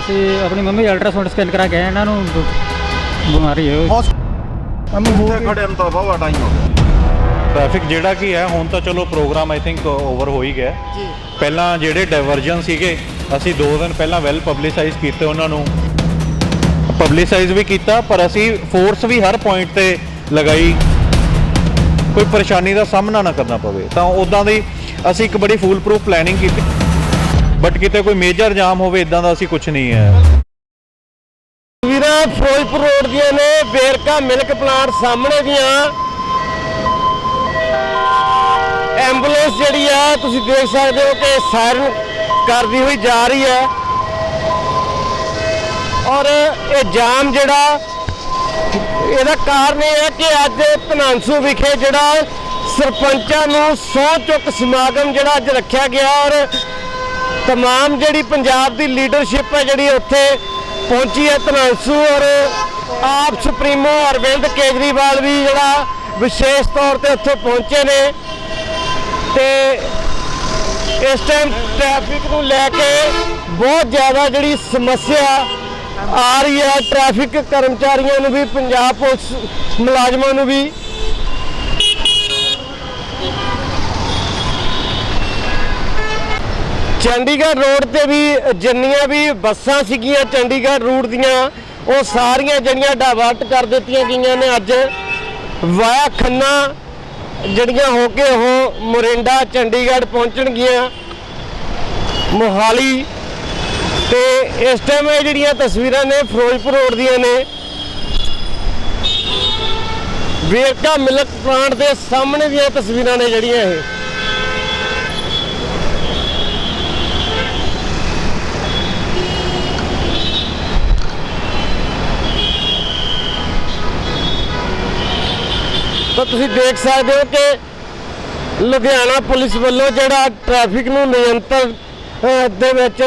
ਅਸੀਂ ਆਪਣੀ mummy ultrasound scan ਕਰਾ ਕੇ ਆਏ ਇਹਨਾਂ ਨੂੰ ਬ- ਬਿਮਾਰੀ ਹੈ ਉਹ। ਅੰਮੀ ਹੋ ਖੜੇ ਨੂੰ ਤਾਂ ਬਹੁਤ ਟਾਈਮ ਹੋ ਗਿਆ। ਟ੍ਰੈਫਿਕ ਜਿਹੜਾ ਕੀ ਹੈ ਹੁਣ ਤਾਂ ਚਲੋ ਪ੍ਰੋਗਰਾਮ ਆਈ ਥਿੰਕ ਓਵਰ ਹੋ ਹੀ ਗਿਆ। ਜੀ। ਪਹਿਲਾਂ ਜਿਹੜੇ ਡਾਇਵਰਜਨ ਸੀਗੇ ਅਸੀਂ 2 ਦਿਨ ਪਹਿਲਾਂ ਵੈਲ ਪਬਲਿਸਾਈਜ਼ ਕੀਤੇ ਉਹਨਾਂ ਨੂੰ। ਪਬਲਿਸਾਈਜ਼ ਵੀ ਕੀਤਾ ਪਰ ਅਸੀਂ ਫੋਰਸ ਵੀ ਹਰ ਪੁਆਇੰਟ ਤੇ ਲਗਾਈ। ਕੋਈ ਪਰੇਸ਼ਾਨੀ ਦਾ ਸਾਹਮਣਾ ਨਾ ਕਰਨਾ ਪਵੇ। ਤਾਂ ਉਦਾਂ ਦੀ ਅਸੀਂ ਇੱਕ ਬੜੀ ਫੂਲ ਪ੍ਰੂਫ ਪਲੈਨਿੰਗ ਕੀਤੀ। ਬਟ ਕਿਤੇ ਕੋਈ ਮੇਜਰ ਜਾਮ ਹੋਵੇ ਇਦਾਂ ਦਾ ਅਸੀਂ ਕੁਝ ਨਹੀਂ ਹੈ। ਵੀਰਾ, ਫਿਰੋਜ਼ਪੁਰ ਰੋਡ ਦੀਆਂ ਨੇ ਵੇਰਕਾ ਮਿਲਕ ਪਲਾਂਟ ਸਾਹਮਣੇ ਦੀਆਂ। ਐਂਬੂਲੈਂਸ ਜਿਹੜੀ ਆ, ਤੁਸੀਂ ਦੇਖ ਸਕਦੇ ਹੋ ਕਿ ਸਾਇਰਨ ਕਰਦੀ ਹੋਈ ਜਾ ਰਹੀ ਹੈ। ਔਰ ਇਹ ਜਾਮ ਜਿਹੜਾ, ਇਹਦਾ ਕਾਰਨ ਇਹ ਹੈ ਕਿ ਅੱਜ ਧਨਾਂਸੂ ਵਿਖੇ ਜਿਹੜਾ ਸਰਪੰਚਾਂ ਨੂੰ ਸਹੁੰ ਚੁੱਕ ਸਮਾਗਮ ਜਿਹੜਾ ਅੱਜ ਰੱਖਿਆ ਗਿਆ ਔਰ ਤਮਾਮ ਜਿਹੜੀ ਪੰਜਾਬ ਦੀ ਲੀਡਰਸ਼ਿਪ ਹੈ ਜਿਹੜੀ ਉੱਥੇ ਪਹੁੰਚੀ ਹੈ ਧਨਾਂਸੂ ਔਰ ਆਪ ਸੁਪਰੀਮੋ ਅਰਵਿੰਦ ਕੇਜਰੀਵਾਲ ਵੀ ਜਿਹੜਾ ਵਿਸ਼ੇਸ਼ ਤੌਰ ਤੇ ਉੱਥੇ ਪਹੁੰਚੇ ਨੇ ਤੇ ਇਸ ਟਾਈਮ ਟ੍ਰੈਫਿਕ ਨੂੰ ਲੈ ਕੇ ਬਹੁਤ ਜ਼ਿਆਦਾ ਜਿਹੜੀ ਸਮੱਸਿਆ ਆ ਰਹੀ ਹੈ ਟ੍ਰੈਫਿਕ ਕਰਮਚਾਰੀਆਂ ਨੂੰ ਵੀ ਪੰਜਾਬ ਪੁਲਿਸ ਮੁਲਾਜ਼ਮਾਂ ਨੂੰ ਵੀ ਚੰਡੀਗੜ੍ਹ ਰੋਡ ਤੇ ਵੀ ਜਿੰਨੀਆਂ ਵੀ ਬੱਸਾਂ ਸੀਗੀਆਂ ਚੰਡੀਗੜ੍ਹ ਰੂਟ ਦੀਆਂ, ਉਹ ਸਾਰੀਆਂ ਜਿਹੜੀਆਂ ਡਾਇਵਰਟ ਕਰ ਦਿੱਤੀਆਂ ਗਈਆਂ ਨੇ ਅੱਜ। ਵਾਇਆ ਖੰਨਾ ਜਿਹੜੀਆਂ ਹੋ ਕੇ ਉਹ ਮੋਰਿੰਡਾ, ਚੰਡੀਗੜ੍ਹ ਪਹੁੰਚਣਗੀਆਂ। ਮੋਹਾਲੀ ਤੇ ਇਸ ਟਾਈਮ ਇਹ ਜਿਹੜੀਆਂ ਤਸਵੀਰਾਂ ਨੇ ਫਿਰੋਜ਼ਪੁਰ ਰੋਡ ਦੀਆਂ ਨੇ। ਵੇਰਕਾ ਮਿਲਕ ਪਲਾਂਟ ਦੇ ਸਾਹਮਣੇ ਦੀਆਂ ਤਸਵੀਰਾਂ ਨੇ ਜਿਹੜੀਆਂ ਇਹ। ਤਾਂ ਤੁਸੀਂ ਦੇਖ ਸਕਦੇ ਹੋ ਕਿ ਲੁਧਿਆਣਾ ਪੁਲਿਸ ਵੱਲੋਂ ਜਿਹੜਾ ਟ੍ਰੈਫਿਕ ਨੂੰ ਨਿਯੰਤਰਣ ਦੇ ਵਿੱਚ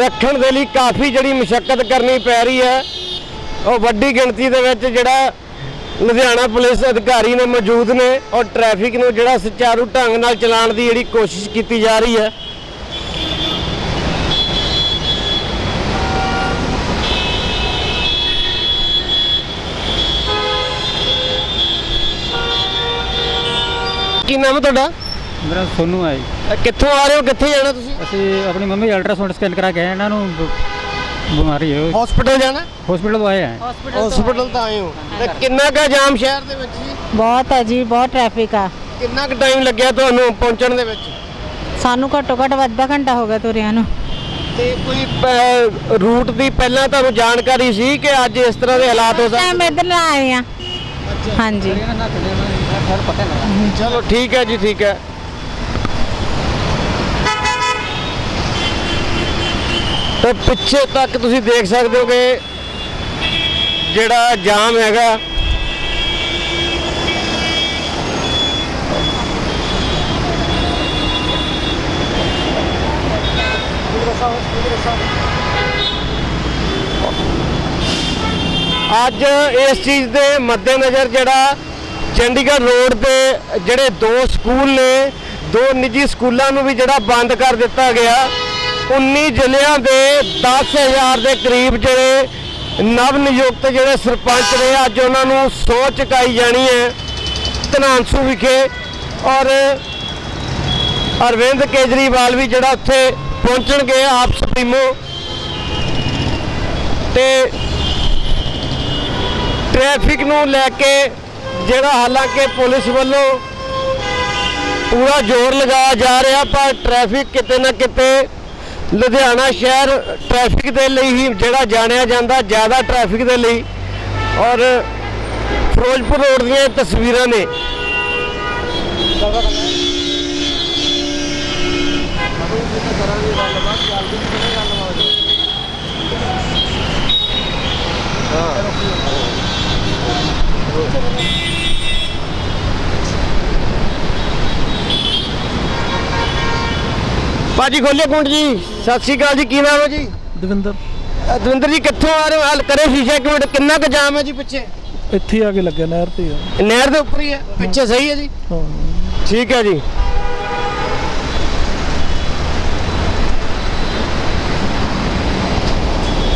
ਰੱਖਣ ਦੇ ਲਈ ਕਾਫੀ ਜਿਹੜੀ ਮੁਸ਼ਕਲ ਕਰਨੀ ਪੈ ਰਹੀ ਹੈ। ਉਹ ਵੱਡੀ ਗਿਣਤੀ ਦੇ ਵਿੱਚ ਜਿਹੜਾ ਲੁਧਿਆਣਾ ਪੁਲਿਸ ਅਧਿਕਾਰੀ ਨੇ ਮੌਜੂਦ ਨੇ ਔਰ ਟ੍ਰੈਫਿਕ ਨੂੰ ਜਿਹੜਾ ਸੁਚਾਰੂ ਢੰਗ ਨਾਲ ਚਲਾਉਣ ਦੀ ਜਿਹੜੀ ਕੋਸ਼ਿਸ਼ ਕੀਤੀ ਜਾ ਰਹੀ ਹੈ। ਕੀ ਨਾਮ ਹੈ ਤੁਹਾਡਾ? ਮੇਰਾ ਸੋਨੂ ਹੈ ਜੀ। ਕਿੱਥੋਂ ਆ ਰਹੇ ਹੋ? ਕਿੱਥੇ ਜਾਣਾ ਤੁਸੀਂ? ਅਸੀਂ ਆਪਣੀ ਮੰਮੀ ਅਲਟਰਾਸਾਊਂਡ ਸਕੈਨ ਕਰਾ ਕੇ ਆਏ ਇਹਨਾਂ ਨੂੰ ਬ- ਬਿਮਾਰੀ ਹੈ। ਹਸਪੀਟਲ ਜਾਣਾ? ਹਸਪੀਟਲ ਤੋਂ ਆਏ ਆ ਹਸਪੀਟਲ ਤਾਂ ਆਏ ਹੋ। ਤੇ ਕਿੰਨਾ ਕਾ ਜਾਮ ਸ਼ਹਿਰ ਦੇ ਵਿੱਚ ਜੀ? ਬਹੁਤ ਹੈ ਜੀ ਬਹੁਤ ਟ੍ਰੈਫਿਕ ਆ। ਕਿੰਨਾ ਕੁ ਟਾਈਮ ਲੱਗਿਆ ਤੁਹਾਨੂੰ ਪਹੁੰਚਣ ਦੇ ਵਿੱਚ? ਸਾਨੂੰ ਘੱਟੋ ਘੱਟ ਅੱਧਾ ਘੰਟਾ ਹੋ ਗਿਆ ਤੁਰਿਆਂ ਨੂੰ। ਤੇ ਕੋਈ ਰੂਟ ਦੀ ਪਹਿਲਾਂ ਤੁਹਾਨੂੰ ਜਾਣਕਾਰੀ ਸੀ ਕਿ ਅੱਜ ਇਸ ਤਰ੍ਹਾਂ ਦੇ ਹਾਲਾਤ ਹੋ ਟਾਈਮ ਇੱਧਰ ਆਏ ਆ ਹਾਂਜੀ। ਸਕਦੇ ਚਲੋ ਠੀਕ ਹੈ ਜੀ, ਠੀਕ ਹੈ। ਤੇ ਪਿੱਛੇ ਤੱਕ ਤੁਸੀਂ ਦੇਖ ਸਕਦੇ ਹੋ ਕਿ ਜਿਹੜਾ ਜਾਮ ਹੈਗਾ, ਅੱਜ ਇਸ ਚੀਜ਼ ਦੇ ਮੱਦੇਨਜ਼ਰ ਜਿਹੜਾ ਚੰਡੀਗੜ੍ਹ ਰੋਡ ਤੇ ਜਿਹੜੇ ਦੋ ਸਕੂਲ ਨੇ, ਦੋ ਨਿੱਜੀ ਸਕੂਲਾਂ ਨੂੰ ਵੀ ਜਿਹੜਾ ਬੰਦ ਕਰ ਦਿੱਤਾ ਗਿਆ 19 ਜ਼ਿਲ੍ਹਿਆਂ ਦੇ 10000 ਦੇ ਕਰੀਬ ਜਿਹੜੇ ਨਵ ਨਿਯੁਕਤ ਜਿਹੜੇ ਸਰਪੰਚ ਨੇ, ਅੱਜ ਉਹਨਾਂ ਨੂੰ ਸਹੁੰ ਚੁਕਾਈ ਜਾਣੀ ਹੈ ਧਨਾਂਸੂ ਵਿਖੇ। ਔਰ ਅਰਵਿੰਦ ਕੇਜਰੀਵਾਲ ਵੀ ਜਿਹੜਾ ਉੱਥੇ ਪਹੁੰਚਣਗੇ ਆਪ ਸੁਪਰੀਮੋ। ਤੇ ਟ੍ਰੈਫਿਕ ਨੂੰ ਲੈ ਕੇ ਜਿਹੜਾ ਹਾਲਾਂਕਿ ਪੁਲਿਸ ਵੱਲੋਂ ਪੂਰਾ ਜ਼ੋਰ ਲਗਾਇਆ ਜਾ ਰਿਹਾ, ਪਰ ਟ੍ਰੈਫਿਕ ਕਿਤੇ ਨਾ ਕਿਤੇ ਲੁਧਿਆਣਾ ਸ਼ਹਿਰ ਟ੍ਰੈਫਿਕ ਦੇ ਲਈ ਹੀ ਜਿਹੜਾ ਜਾਣਿਆ ਜਾਂਦਾ, ਜ਼ਿਆਦਾ ਟ੍ਰੈਫਿਕ ਦੇ ਲਈ। ਔਰ ਫਿਰੋਜ਼ਪੁਰ ਰੋਡ ਦੀਆਂ ਤਸਵੀਰਾਂ ਨੇ। ਬਾਜੀ ਖੋਲਿਓ ਕੁੰਡ ਜੀ। ਸਤਿ ਸ਼੍ਰੀ ਅਕਾਲ ਜੀ ਕੀ ਨਾਮ ਹੈ ਜੀ? ਦਵਿੰਦਰ। ਅ, ਦਵਿੰਦਰ ਜੀ ਕਿੱਥੋਂ ਆ ਰਹੇ ਹੋ? ਹਲ ਕਰੇ ਸ਼ੀਸ਼ਾ ਇੱਕ ਮਿੰਟ। ਕਿੰਨਾ ਕੁ ਜਾਮ ਹੈ ਜੀ ਪਿੱਛੇ? ਇੱਥੇ ਹੀ ਆ ਕੇ ਲੱਗਿਆ ਨਹਿਰ ਤੇ ਆ। ਨਹਿਰ ਦੇ ਉੱਪਰ ਹੀ ਹੈ? ਪਿੱਛੇ ਸਹੀ ਹੈ ਜੀ। ਹਾਂ। ਠੀਕ ਹੈ ਜੀ।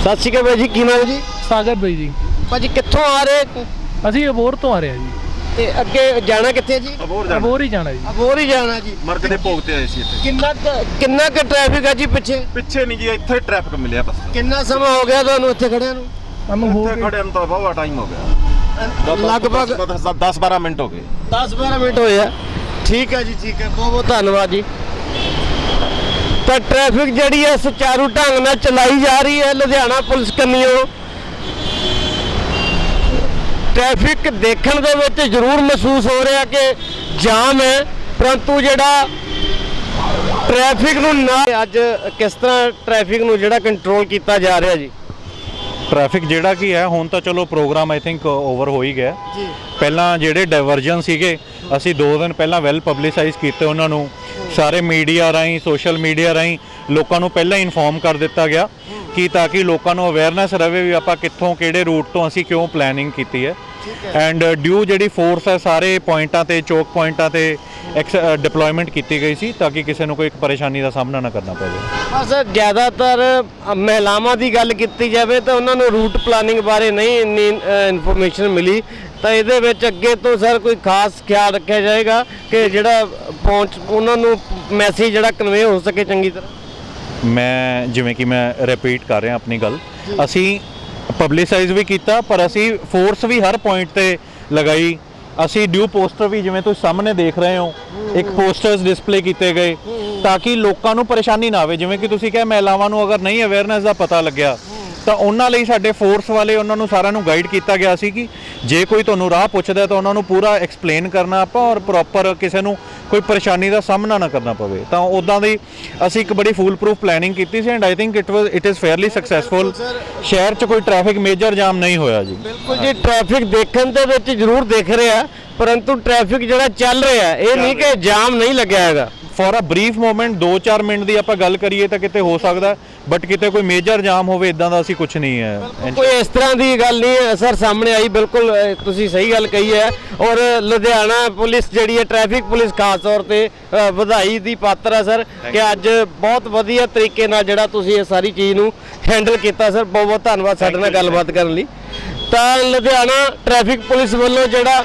ਸਤਿ ਸ਼੍ਰੀ ਅਕਾਲ ਬਾਈ ਜੀ ਕੀ ਨਾਮ ਜੀ? ਸਾਗਰ ਬਾਈ ਜੀ। ਭਾਜੀ ਕਿੱਥੋਂ ਆ ਰਹੇ? ਅਸੀਂ ਅਬੋਰ ਤੋਂ ਆ ਰਹੇ ਹਾਂ ਜੀ। ਤੇ ਅੱਗੇ ਜਾਣਾ ਕਿੱਥੇ ਜੀ? ਅਬੋਰ ਜਾਣਾ। ਅਬੋਰ ਹੀ ਜਾਣਾ ਜੀ। ਅਬੋਰ ਹੀ ਜਾਣਾ ਜੀ। ਮਰਗ ਦੇ ਭੋਗ ਤੇ ਆਏ ਸੀ ਇੱਥੇ। ਕਿੰਨਾ ਕੁ- ਕਿੰਨਾ ਕੁ ਟ੍ਰੈਫਿਕ ਆ ਜੀ ਪਿੱਛੇ? ਪਿੱਛੇ ਨਹੀਂ ਜੀ ਇੱਥੇ ਟ੍ਰੈਫਿਕ ਮਿਲਿਆ ਬਸ। ਕਿੰਨਾ ਸਮਾਂ ਹੋ ਗਿਆ ਤੁਹਾਨੂੰ ਇੱਥੇ ਖੜਿਆਂ ਨੂੰ? ਸਾਨੂੰ ਹੋ ਇੱਥੇ ਗਏ ਖੜਿਆਂ ਨੂੰ ਤਾਂ ਬਹੁਤ ਟਾਈਮ ਹੋ ਗਿਆ। ਲਗਭਗ 10 12 ਮਿੰਟ ਹੋ ਗਏ। 10-12 ਮਿੰਟ ਹੋਏ ਆ। ਠੀਕ ਹੈ ਜੀ ਠੀਕ ਹੈ ਬਹੁਤ ਬਹੁਤ ਧੰਨਵਾਦ ਜੀ। ਤਾਂ ਟ੍ਰੈਫਿਕ ਜਿਹੜੀ ਹੈ ਸੁਚਾਰੂ ਢੰਗ ਨਾਲ ਚਲਾਈ ਜਾ ਰਹੀ ਹੈ। ਲੁਧਿਆਣਾ ਪੁਲਿਸ ਕੰਨੀਓ ਟ੍ਰੈਫਿਕ ਦੇਖਣ ਦੇ ਵਿੱਚ ਜ਼ਰੂਰ ਮਹਿਸੂਸ ਹੋ ਰਿਹਾ ਕਿ ਜਾਮ ਹੈ ਪਰੰਤੂ ਜਿਹੜਾ ਟ੍ਰੈਫਿਕ ਨੂੰ ਨਾ ਅੱਜ ਕਿਸ ਤਰ੍ਹਾਂ ਟ੍ਰੈਫਿਕ ਨੂੰ ਜਿਹੜਾ ਕੰਟਰੋਲ ਕੀਤਾ ਜਾ ਰਿਹਾ ਜੀ? ਟ੍ਰੈਫਿਕ ਜਿਹੜਾ ਕੀ ਹੈ ਹੁਣ ਤਾਂ ਚਲੋ ਪ੍ਰੋਗਰਾਮ ਆਈ ਥਿੰਕ ਓਵਰ ਹੋ ਹੀ ਗਿਆ। ਜੀ। ਪਹਿਲਾਂ ਜਿਹੜੇ ਡਾਇਵਰਜਨ ਸੀਗੇ ਅਸੀਂ 2 ਦਿਨ ਪਹਿਲਾਂ ਵੈਲ ਪਬਲਿਸਾਈਜ਼ ਕੀਤੇ ਉਹਨਾਂ ਨੂੰ। ਸਾਰੇ ਮੀਡੀਆ ਰਾਹੀਂ ਸੋਸ਼ਲ ਮੀਡੀਆ ਰਾਹੀਂ ਲੋਕਾਂ ਨੂੰ ਪਹਿਲਾਂ ਇਨਫੋਰਮ ਕਰ ਦਿੱਤਾ ਗਿਆ। ਕਿ ਤਾਂ ਕਿ ਲੋਕਾਂ ਨੂੰ ਅਵੇਅਰਨੈਸ ਰਵੇ ਵੀ ਆਪਾਂ ਕਿੱਥੋਂ ਕਿਹੜੇ ਰੂਟ ਤੋਂ ਅਸੀਂ ਕਿਉਂ ਪਲੈਨਿੰਗ ਕੀਤੀ ਹੈ। ਐਂਡ ਡਿਊ ਜਿਹੜੀ ਫੋਰਸ ਹੈ ਸਾਰੇ ਪੁਆਇੰਟਾਂ ਤੇ ਚੌਕ ਪੁਆਇੰਟਾਂ ਤੇ ਡਿਪਲੋਇਮੈਂਟ ਕੀਤੀ ਗਈ ਸੀ ਤਾਂ ਕਿ ਕਿਸੇ ਨੂੰ ਕੋਈ ਪਰੇਸ਼ਾਨੀ ਦਾ ਸਾਹਮਣਾ ਨਾ ਕਰਨਾ ਪਵੇ। ਬਸ ਜ਼ਿਆਦਾਤਰ ਅ, ਮਹਿਲਾਵਾਂ ਦੀ ਗੱਲ ਕੀਤੀ ਜਾਵੇ ਤਾਂ ਉਹਨਾਂ ਨੂੰ ਰੂਟ ਪਲਾਨਿੰਗ ਬਾਰੇ ਨਹੀਂ ਇੰਨੀ ਇਨਫੋਰਮੇਸ਼ਨ ਮਿਲੀ। ਤਾਂ ਇਹਦੇ ਵਿੱਚ ਅੱਗੇ ਤੋਂ ਸਰ ਕੋਈ ਖਾਸ ਖਿਆਲ ਰੱਖਿਆ ਜਾਏਗਾ ਕਿ ਜਿਹੜਾ ਪਹੁੰਚ ਉਹਨਾਂ ਨੂੰ ਮੈਸੇਜ ਜਿਹੜਾ ਕਨਵੇ ਹੋ ਸਕੇ ਚੰਗੀ ਤਰ੍ਹਾਂ। ਮੈਂ ਜਿਵੇਂ ਕਿ ਮੈਂ ਰਿਪੀਟ ਕਰ ਰਿਹਾ ਆਪਣੀ ਗੱਲ। ਅਸੀਂ ਪਬਲਿਸਾਈਜ਼ ਵੀ ਕੀਤਾ ਪਰ ਅਸੀਂ ਫੋਰਸ ਵੀ ਹਰ ਪੁਆਇੰਟ ਤੇ ਲਗਾਈ। ਅਸੀਂ ਡਿਊ ਪੋਸਟਰ ਵੀ ਜਿਵੇਂ ਤੁਸੀਂ ਸਾਹਮਣੇ ਦੇਖ ਰਹੇ ਹੋ ਇੱਕ ਪੋਸਟਰਸ ਡਿਸਪਲੇ ਕੀਤੇ ਗਏ ਤਾਂ ਕਿ ਲੋਕਾਂ ਨੂੰ ਪਰੇਸ਼ਾਨੀ ਨਾ ਆਵੇ। ਜਿਵੇਂ ਕਿ ਤੁਸੀਂ ਕਿਹਾ ਮਹਿਲਾਵਾਂ ਨੂੰ ਅਗਰ ਨਹੀਂ ਅਵੇਅਰਨੈਸ ਦਾ ਪਤਾ ਲੱਗਿਆ ਤਾਂ ਉਹਨਾਂ ਲਈ ਸਾਡੇ ਫੋਰਸ ਵਾਲੇ ਉਹਨਾਂ ਨੂੰ ਸਾਰਿਆਂ ਨੂੰ ਗਾਈਡ ਕੀਤਾ ਗਿਆ ਸੀ ਕਿ ਜੇ ਕੋਈ ਤੁਹਾਨੂੰ ਰਾਹ ਪੁੱਛਦਾ ਤਾਂ ਉਹਨਾਂ ਨੂੰ ਪੂਰਾ ਐਕਸਪਲੇਨ ਕਰਨਾ ਆਪਾਂ ਔਰ ਪ੍ਰੋਪਰ ਕਿਸੇ ਨੂੰ ਕੋਈ ਪਰੇਸ਼ਾਨੀ ਦਾ ਸਾਹਮਣਾ ਨਾ ਕਰਨਾ ਪਵੇ। ਤਾਂ ਉਦਾਂ ਦੀ ਅਸੀਂ ਇੱਕ ਬੜੀ ਫੂਲ ਪ੍ਰੂਫ ਪਲੈਨਿੰਗ ਕੀਤੀ ਸੀ and I think it was it is fairly successful ਸ਼ਹਿਰ 'ਚ ਕੋਈ ਟ੍ਰੈਫਿਕ ਮੇਜਰ ਜਾਮ ਨਹੀਂ ਹੋਇਆ ਜੀ। ਬਿਲਕੁਲ ਜੀ ਟ੍ਰੈਫਿਕ ਦੇਖਣ ਦੇ ਵਿੱਚ ਜ਼ਰੂਰ ਦਿਖ ਰਿਹਾ ਪਰੰਤੂ ਟ੍ਰੈਫਿਕ ਜਿਹੜਾ ਚੱਲ ਰਿਹਾ ਇਹ ਨਹੀਂ ਕਿ ਜਾਮ ਨਹੀਂ ਲੱਗਿਆ ਹੈਗਾ। For a brief moment 2-4 minute ਦੀ ਆਪਾਂ ਗੱਲ ਕਰੀਏ ਤਾਂ ਕਿਤੇ ਹੋ ਸਕਦਾ ਬਟ ਕਿਤੇ ਕੋਈ ਮੇਜਰ ਜਾਮ ਹੋਵੇ ਇਦਾਂ ਦਾ ਅਸੀਂ ਕੁਝ ਨਹੀਂ ਹੈ। ਕੋਈ ਇਸ ਤਰ੍ਹਾਂ ਦੀ ਗੱਲ ਨਹੀਂ ਹੈ ਸਰ ਸਾਹਮਣੇ ਆਈ ਬਿਲਕੁਲ ਤੁਸੀਂ ਸਹੀ ਗੱਲ ਕਹੀ ਹੈ। ਔਰ ਲੁਧਿਆਣਾ ਪੁਲਿਸ ਜਿਹੜੀ ਹੈ ਟ੍ਰੈਫਿਕ ਪੁਲਿਸ ਖਾਸ ਤੌਰ ਤੇ ਵਧਾਈ ਦੀ ਪਾਤਰ ਹੈ ਸਰ ਕਿ ਅੱਜ ਬਹੁਤ ਵਧੀਆ ਤਰੀਕੇ ਨਾਲ ਜਿਹੜਾ ਤੁਸੀਂ ਇਹ ਸਾਰੀ ਚੀਜ਼ ਨੂੰ ਹੈਂਡਲ ਕੀਤਾ ਸਰ। ਬਹੁਤ ਬਹੁਤ ਧੰਨਵਾਦ ਸਾਡੇ ਨਾਲ ਗੱਲਬਾਤ ਕਰਨ ਲਈ। ਤਾਂ ਲੁਧਿਆਣਾ ਟ੍ਰੈਫਿਕ ਪੁਲਿਸ ਵੱਲੋਂ ਜਿਹੜਾ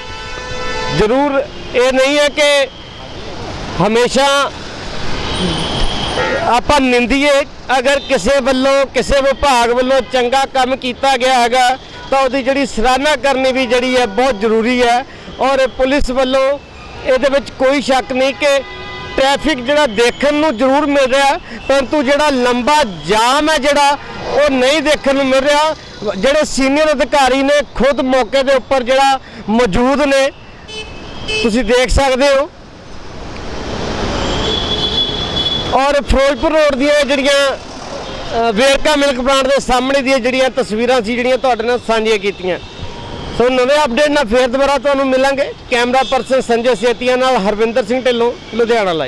ਜ਼ਰੂਰ ਇਹ ਨਹੀਂ ਹੈ ਕਿ ਹਮੇਸ਼ਾ ਆਪਾਂ ਨਿੰਦੀਏ, ਅਗਰ ਕਿਸੇ ਵੱਲੋਂ, ਕਿਸੇ ਵਿਭਾਗ ਵੱਲੋਂ ਚੰਗਾ ਕੰਮ ਕੀਤਾ ਗਿਆ ਹੈਗਾ, ਤਾਂ ਉਹਦੀ ਜਿਹੜੀ ਸਰਾਹਨਾ ਕਰਨੀ ਵੀ ਜਿਹੜੀ ਹੈ ਬਹੁਤ ਜ਼ਰੂਰੀ ਹੈ ਔਰ ਪੁਲਿਸ ਵੱਲੋਂ ਇਹਦੇ ਵਿੱਚ ਕੋਈ ਸ਼ੱਕ ਨਹੀਂ ਕਿ ਟ੍ਰੈਫਿਕ ਜਿਹੜਾ ਦੇਖਣ ਨੂੰ ਜ਼ਰੂਰ ਮਿਲ ਰਿਹਾ, ਪਰੰਤੂ ਜਿਹੜਾ ਲੰਬਾ ਜਾਮ ਹੈ ਜਿਹੜਾ, ਉਹ ਨਹੀਂ ਦੇਖਣ ਨੂੰ ਮਿਲ ਰਿਹਾ। ਜਿਹੜੇ ਸੀਨੀਅਰ ਅਧਿਕਾਰੀ ਨੇ ਖੁਦ ਮੌਕੇ ਦੇ ਉੱਪਰ ਜਿਹੜਾ ਮੌਜੂਦ ਨੇ, ਤੁਸੀਂ ਦੇਖ ਸਕਦੇ ਹੋ। ਔਰ ਫਿਰੋਜ਼ਪੁਰ ਰੋਡ ਦੀਆਂ ਜਿਹੜੀਆਂ ਵੇਰਕਾ ਮਿਲਕ ਪਲਾਂਟ ਦੇ ਸਾਹਮਣੇ ਦੀਆਂ ਜਿਹੜੀਆਂ ਤਸਵੀਰਾਂ ਸੀ, ਜਿਹੜੀਆਂ ਤੁਹਾਡੇ ਨਾਲ ਸਾਂਝੀਆਂ ਕੀਤੀਆਂ। ਸੋ ਨਵੇਂ ਅਪਡੇਟ ਨਾਲ ਫੇਰ ਦੁਬਾਰਾ ਤੁਹਾਨੂੰ ਮਿਲਾਂਗੇ। ਕੈਮਰਾ ਪਰਸਨ ਸੰਜੇ ਸੇਤੀਆ ਨਾਲ ਹਰਵਿੰਦਰ ਸਿੰਘ ਢਿੱਲੋਂ, ਲੁਧਿਆਣਾ ਲਾਈਵ